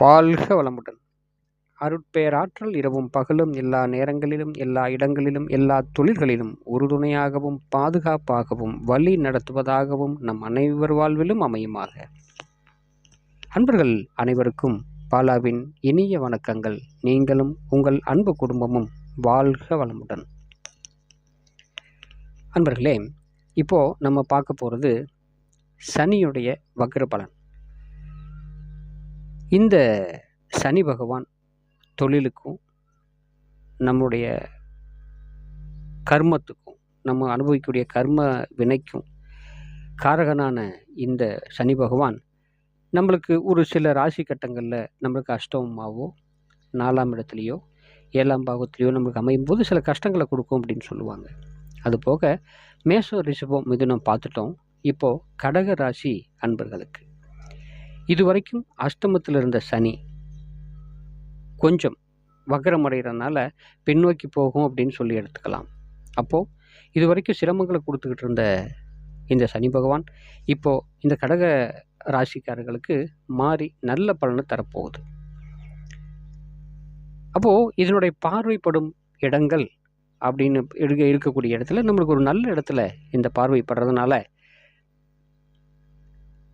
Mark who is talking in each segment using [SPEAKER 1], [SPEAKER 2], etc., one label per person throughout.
[SPEAKER 1] வாழ்க வளமுடன். அருட்பேராற்றல் இரவும் பகலும் எல்லா நேரங்களிலும் எல்லா இடங்களிலும் எல்லா தொழில்களிலும் உறுதுணையாகவும் பாதுகாப்பாகவும் வழி நடத்துவதாகவும் நம் அனைவர் வாழ்விலும் அமையுமாக. அன்பர்கள் அனைவருக்கும் பாலாவின் இனிய வணக்கங்கள். நீங்களும் உங்கள் அன்பு குடும்பமும் வாழ்க வளமுடன். அன்பர்களே இப்போ நம்ம பார்க்க போகிறது சனியுடைய வக்ர பலன் இந்த சனி பகவான் தொழிலுக்கும் நம்முடைய கர்மத்துக்கும் நம்ம அனுபவிக்கக்கூடிய கர்ம வினைக்கும் காரகனான இந்த சனி பகவான் நம்மளுக்கு ஒரு சில ராசி கட்டங்களில் நம்மளுக்கு அஷ்டமமாவோ நாலாம் இடத்துலையோ ஏழாம் பாகத்துலேயோ நம்மளுக்கு அமையும் போது சில கஷ்டங்களை கொடுக்கும் அப்படின்னு சொல்லுவாங்க. அது போக மேச ரிஷபம் மிதுனம் பார்த்துட்டோம். இப்போது கடக ராசி அன்பர்களுக்கு. இது வரைக்கும் அஷ்டமத்தில் இருந்த சனி கொஞ்சம் வக்கரம் அடைகிறதுனால பின்னோக்கி போகும் அப்படின்னு சொல்லி எடுத்துக்கலாம். அப்போது இது வரைக்கும் சிரமங்களை கொடுத்துக்கிட்டு இருந்த இந்த சனி பகவான் இப்போது இந்த கடக ராசிக்காரர்களுக்கு மாறி நல்ல பலனை தரப்போகுது. அப்போது இதனுடைய பார்வைப்படும் இடங்கள் அப்படின்னு இருக்கக்கூடிய இடத்துல நம்மளுக்கு ஒரு நல்ல இடத்துல இந்த பார்வைப்படுறதுனால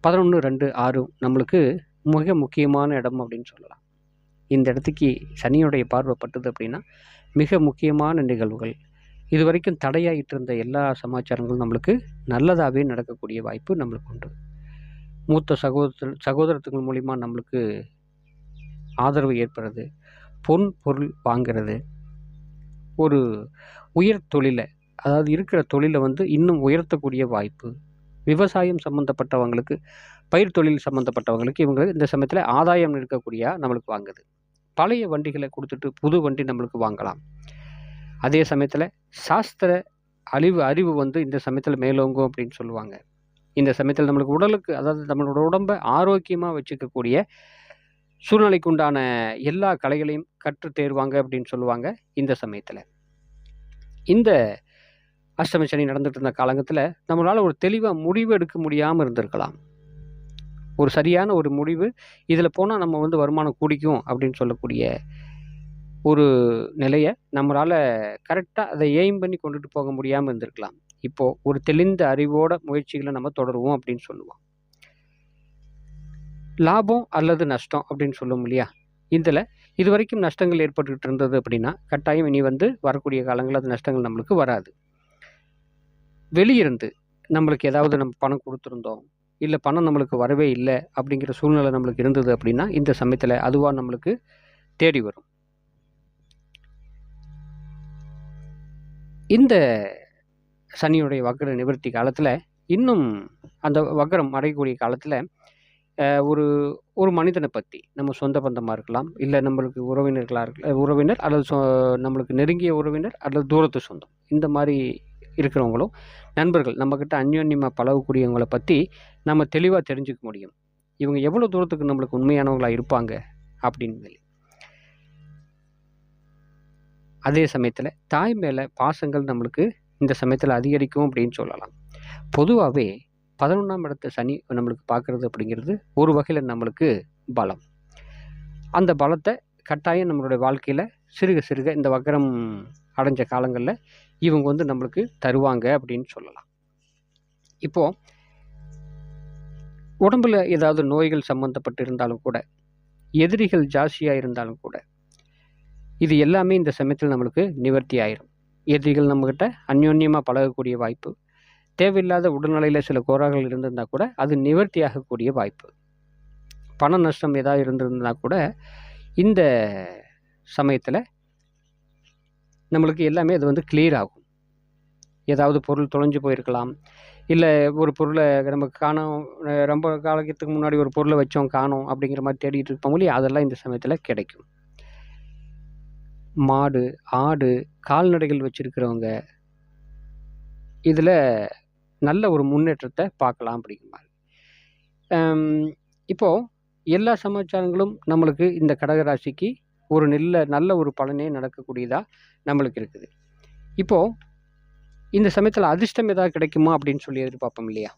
[SPEAKER 1] பதினொன்று ரெண்டு ஆறு நம்மளுக்கு மிக முக்கியமான இடம் அப்படின்னு சொல்லலாம். இந்த இடத்துக்கு சனியுடைய பார்வைப்பட்டது அப்படின்னா மிக முக்கியமான நிகழ்வுகள். இது வரைக்கும் தடையாகிட்டு இருந்த எல்லா சமாச்சாரங்களும் நம்மளுக்கு நல்லதாகவே நடக்கக்கூடிய வாய்ப்பு நம்மளுக்கு உண்டு. மூத்த சகோதர சகோதரத்துகள் மூலிமா நம்மளுக்கு ஆதரவு ஏற்படுறது பொன் பொருள் வாங்கிறது. ஒரு உயர் தொழிலை அதாவது இருக்கிற தொழிலை வந்து இன்னும் உயர்த்தக்கூடிய வாய்ப்பு விவசாயம் சம்மந்தப்பட்டவங்களுக்கு பயிர் தொழில் சம்மந்தப்பட்டவங்களுக்கு இவங்க இந்த சமயத்தில் ஆதாயம் இருக்கக்கூடிய நம்மளுக்கு வாங்குது. பழைய வண்டிகளை கொடுத்துட்டு புது வண்டி நம்மளுக்கு வாங்கலாம். அதே சமயத்தில் சாஸ்திர அழிவு அறிவு வந்து இந்த சமயத்தில் மேலோங்கும் அப்படின்னு சொல்லுவாங்க. இந்த சமயத்தில் நம்மளுக்கு உடலுக்கு அதாவது நம்மளோட உடம்பை ஆரோக்கியமாக வச்சுக்கக்கூடிய சூழ்நிலைக்கு உண்டான எல்லா கலைகளையும் கற்று தேர்வாங்க அப்படின்னு சொல்லுவாங்க இந்த சமயத்தில். இந்த அஷ்டம சனி நடந்துட்டு இருந்த காலங்கத்தில் நம்மளால் ஒரு தெளிவாக முடிவு எடுக்க முடியாமல் இருந்திருக்கலாம். ஒரு சரியான ஒரு முடிவு இதில் போனால் நம்ம வந்து வருமானம் கூடிக்கும் அப்படின்னு சொல்லக்கூடிய ஒரு நிலையை நம்மளால் கரெக்டாக அதை எய்ம் பண்ணி கொண்டுட்டு போக முடியாமல் இருந்திருக்கலாம். இப்போது ஒரு தெளிந்த அறிவோட முயற்சிகளை நம்ம தொடருவோம் அப்படின்னு சொல்லுவோம். லாபம் அல்லது நஷ்டம் அப்படின்னு சொல்லுவோம் இல்லையா? இதில் இது வரைக்கும் நஷ்டங்கள் ஏற்பட்டுக்கிட்டு இருந்தது அப்படின்னா கட்டாயம் இனி வந்து வரக்கூடிய காலங்களில் அது நஷ்டங்கள் நம்மளுக்கு வராது. வெளியிருந்து நம்மளுக்கு ஏதாவது நம்ம பணம் கொடுத்துருந்தோம் இல்லை பணம் நம்மளுக்கு வரவே இல்லை அப்படிங்கிற சூழ்நிலை நம்மளுக்கு இருந்தது அப்படின்னா இந்த சமயத்தில் அதுவாக நம்மளுக்கு தேடி வரும். இந்த சனியுடைய வக்கர நிவர்த்தி காலத்தில் இன்னும் அந்த வக்கரம் அடையக்கூடிய காலத்தில் ஒரு ஒரு மனிதனை பற்றி நம்ம சொந்த பந்தமாக இருக்கலாம் இல்லை நம்மளுக்கு உறவினர்களாக இருக்கலாம் உறவினர் அல்லது சொ நம்மளுக்கு நெருங்கிய உறவினர் அல்லது தூரத்து சொந்தம் இந்த மாதிரி இருக்கிறவங்களும் நண்பர்கள் நம்மக்கிட்ட அந்யோன்யமாக பழகக்கூடியவங்களை பற்றி நம்ம தெளிவாக தெரிஞ்சுக்க முடியும். இவங்க எவ்வளோ தூரத்துக்கு நம்மளுக்கு உண்மையானவங்களாக இருப்பாங்க அப்படின்னு. அதே சமயத்தில் தாய் மேலே பாசங்கள் நம்மளுக்கு இந்த சமயத்தில் அதிகரிக்கும் அப்படின்னு சொல்லலாம். பொதுவாகவே பதினொன்றாம் இடத்த சனி நம்மளுக்கு பார்க்குறது அப்படிங்கிறது ஒரு வகையில் நம்மளுக்கு பலம். அந்த பலத்தை கட்டாயம் நம்மளுடைய வாழ்க்கையில் சிறுக சிறுக இந்த வக்கரம் அடைஞ்ச காலங்களில் இவங்க வந்து நம்மளுக்கு தருவாங்க அப்படின்னு சொல்லலாம். இப்போது உடம்புல ஏதாவது நோய்கள் சம்மந்தப்பட்டு இருந்தாலும் கூட எதிரிகள் ஜாஸ்தியாக இருந்தாலும் கூட இது எல்லாமே இந்த சமயத்தில் நம்மளுக்கு நிவர்த்தி ஆயிரும். எதிரிகள் நம்மக்கிட்ட அந்யோன்யமாக பழகக்கூடிய வாய்ப்பு தேவையில்லாத உடல்நிலையில் சில கோராகள் இருந்திருந்தால் கூட அது நிவர்த்தியாகக்கூடிய வாய்ப்பு. பண நஷ்டம் ஏதாவது இருந்திருந்தால் கூட இந்த சமயத்தில் நம்மளுக்கு எல்லாமே அது வந்து கிளியர் ஆகும். ஏதாவது பொருள் தொலைஞ்சு போயிருக்கலாம். இல்லை ஒரு பொருளை நம்ம காணோம் ரொம்ப காலத்துக்கு முன்னாடி ஒரு பொருளை வச்சோம் காணோம் அப்படிங்கிற மாதிரி தேடிட்டு இருப்போம் இல்லையா? அதெல்லாம் இந்த சமயத்தில் கிடைக்கும். மாடு ஆடு கால்நடைகள் வச்சுருக்கிறவங்க இதில் நல்ல ஒரு முன்னேற்றத்தை பார்க்கலாம் அப்படிங்கிற மாதிரி. இப்போது எல்லா சமாச்சாரங்களும் நம்மளுக்கு இந்த கடகராசிக்கு ஒரு நல்ல நல்ல ஒரு பலனே நடக்கக்கூடியதாக நம்மளுக்கு இருக்குது. இப்போது இந்த சமயத்தில் அதிர்ஷ்டம் ஏதாவது கிடைக்குமா அப்படின்னு சொல்லி எதிர்பார்ப்போம் இல்லையா?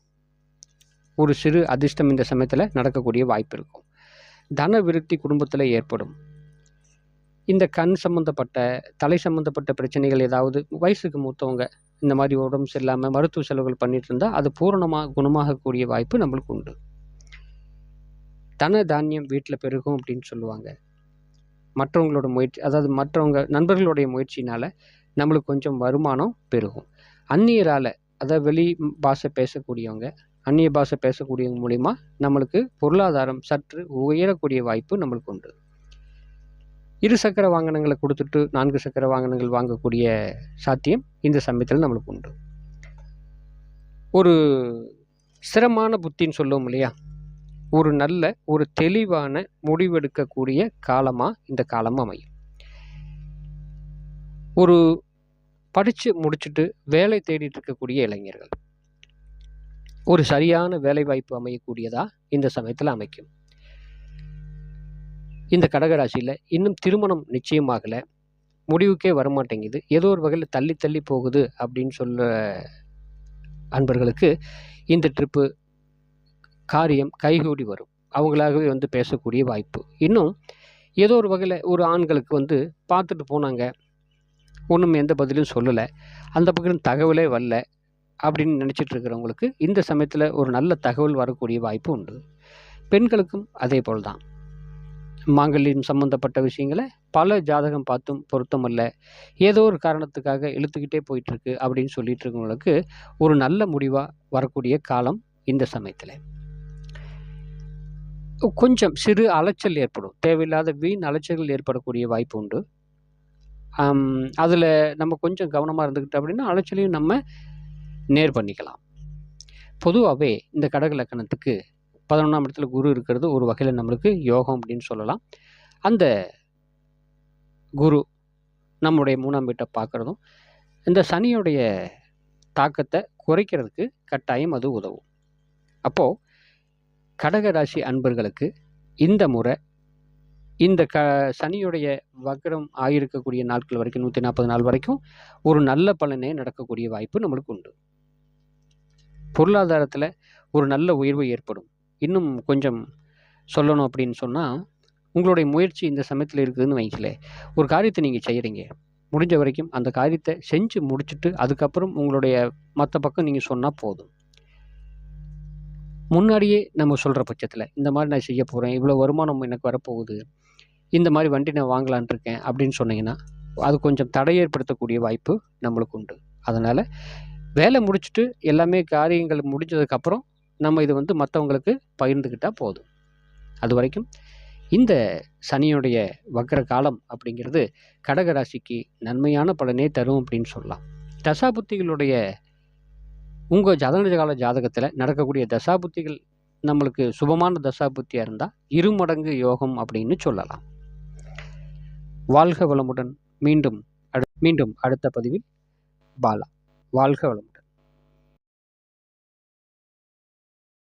[SPEAKER 1] ஒரு சிறு அதிர்ஷ்டம் இந்த சமயத்தில் நடக்கக்கூடிய வாய்ப்பு இருக்கும். தன விருத்தி குடும்பத்தில் ஏற்படும். இந்த கண் சம்மந்தப்பட்ட தலை சம்மந்தப்பட்ட பிரச்சனைகள் ஏதாவது வயசுக்கு மூத்தவங்க இந்த மாதிரி உடம்பு சரியில்லாமல் மருத்துவ செலவுகள் பண்ணிட்டு இருந்தால் அது பூரணமாக குணமாகக்கூடிய வாய்ப்பு நம்மளுக்கு உண்டு. தன தானியம் வீட்டில் பெருகும் அப்படின்னு சொல்லுவாங்க. மற்றவங்களோட முயற்சி அதாவது மற்றவங்க நண்பர்களுடைய முயற்சினால் நம்மளுக்கு கொஞ்சம் வருமானம் பெருகும். அந்நியரால் அதாவது வெளி பாஷை பேசக்கூடியவங்க அந்நிய பாஷை பேசக்கூடியவங்க மூலிமா நம்மளுக்கு பொருளாதாரம் சற்று உயரக்கூடிய வாய்ப்பு நம்மளுக்கு உண்டு. இரு சக்கர வாகனங்களை கொடுத்துட்டு நான்கு சக்கர வாகனங்கள் வாங்கக்கூடிய சாத்தியம் இந்த சமயத்தில் நம்மளுக்கு உண்டு. ஒரு சிரமான புத்தின்னு சொல்லுவோம் இல்லையா? ஒரு நல்ல ஒரு தெளிவான முடிவெடுக்கக்கூடிய காலமாக இந்த காலம் அமையும். ஒரு படித்து முடிச்சுட்டு வேலை தேடிட்டு இருக்கக்கூடிய இளைஞர்கள். ஒரு சரியான வேலைவாய்ப்பு அமையக்கூடியதாக இந்த சமயத்தில் அமைக்கும். இந்த கடகராசியில் இன்னும் திருமணம் நிச்சயமாகலை. முடிவுக்கே வரமாட்டேங்குது. ஏதோ ஒரு வகையில் தள்ளி தள்ளி போகுது அப்படின்னு சொல்ல அன்பர்களுக்கு இந்த ட்ரிப்பு காரியம் கைகூடி வரும். அவங்களாகவே வந்து பேசக்கூடிய வாய்ப்பு. இன்னும் ஏதோ ஒரு வகையில் ஒரு ஆண்களுக்கு வந்து பார்த்துட்டு போனாங்க. ஒன்றும் எந்த பதிலும் சொல்லலை. அந்த பக்கம் தகவலே வரல அப்படின்னு நினச்சிட்டு இருக்கிறவங்களுக்கு இந்த சமயத்தில் ஒரு நல்ல தகவல் வரக்கூடிய வாய்ப்பு உண்டு. பெண்களுக்கும் அதே போல் தான். மாங்கல்யம் சம்மந்தப்பட்ட விஷயங்களை பல ஜாதகம் பார்த்தும் பொருத்தமல்ல ஏதோ ஒரு காரணத்துக்காக இழுத்துக்கிட்டே போயிட்டுருக்கு அப்படின்னு சொல்லிட்டு இருக்கவங்களுக்கு ஒரு நல்ல முடிவாக வரக்கூடிய காலம் இந்த சமயத்தில். கொஞ்சம் சிறு அலைச்சல் ஏற்படும். தேவையில்லாத வீண் அலைச்சல்கள் ஏற்படக்கூடிய வாய்ப்பு உண்டு. அதில் நம்ம கொஞ்சம் கவனமாக இருந்துக்கிட்டோம் அப்படின்னா அலைச்சலையும் நம்ம நேர் பண்ணிக்கலாம். பொதுவாகவே இந்த கடக லக்கணத்துக்கு பதினொன்றாம் இடத்துல குரு இருக்கிறது ஒரு வகையில் நம்மளுக்கு யோகம் அப்படின்னு சொல்லலாம். அந்த குரு நம்முடைய மூணாம் வீட்டை பார்க்குறதும் இந்த சனியுடைய தாக்கத்தை குறைக்கிறதுக்கு கட்டாயம் அது உதவும். அப்போது கடகராசி அன்பர்களுக்கு இந்த முறை இந்த க சனியுடைய வக்ரம் ஆகியிருக்கக்கூடிய நாட்கள் வரைக்கும் நூற்றி நாற்பது நாள் வரைக்கும் ஒரு நல்ல பலனே நடக்கக்கூடிய வாய்ப்பு நம்மளுக்கு உண்டு. பொருளாதாரத்தில் ஒரு நல்ல உயர்வு ஏற்படும். இன்னும் கொஞ்சம் சொல்லணும் அப்படின்னு சொன்னால் உங்களுடைய முயற்சி இந்த சமயத்தில் இருக்குதுன்னு வைக்கல ஒரு காரியத்தை நீங்கள் செய்கிறீங்க முடிஞ்ச வரைக்கும் அந்த காரியத்தை செஞ்சு முடிச்சுட்டு அதுக்கப்புறம் உங்களுடைய மற்ற பக்கம் நீங்கள் சொன்னால் போதும். முன்னாடியே நம்ம சொல்கிற பட்சத்தில் இந்த மாதிரி நான் செய்ய போகிறேன் இவ்வளோ வருமானம் எனக்கு வரப்போகுது இந்த மாதிரி வண்டி நான் வாங்கலான் இருக்கேன் அப்படின்னு சொன்னீங்கன்னா அது கொஞ்சம் தடை ஏற்படுத்தக்கூடிய வாய்ப்பு நம்மளுக்கு உண்டு. அதனால் வேலை முடிச்சுட்டு எல்லாமே காரியங்கள் முடிஞ்சதுக்கப்புறம் நம்ம இது வந்து மற்றவங்களுக்கு பகிர்ந்துக்கிட்டால் போதும். அது வரைக்கும் இந்த சனியுடைய வக்கர காலம் அப்படிங்கிறது கடகராசிக்கு நன்மையான பலனே தரும் அப்படின்னு சொல்லலாம். தசாபுத்திகளுடைய உங்கள் ஜதன கால ஜாதகத்தில் நடக்கக்கூடிய தசாபுத்திகள் நம்மளுக்கு சுபமான தசாபுத்தியாக இருந்தால் இருமடங்கு யோகம் அப்படின்னு சொல்லலாம். வாழ்க வளமுடன் மீண்டும் அடு மீண்டும் அடுத்த பதிவில் பாலா வாழ்க வளமுடன்.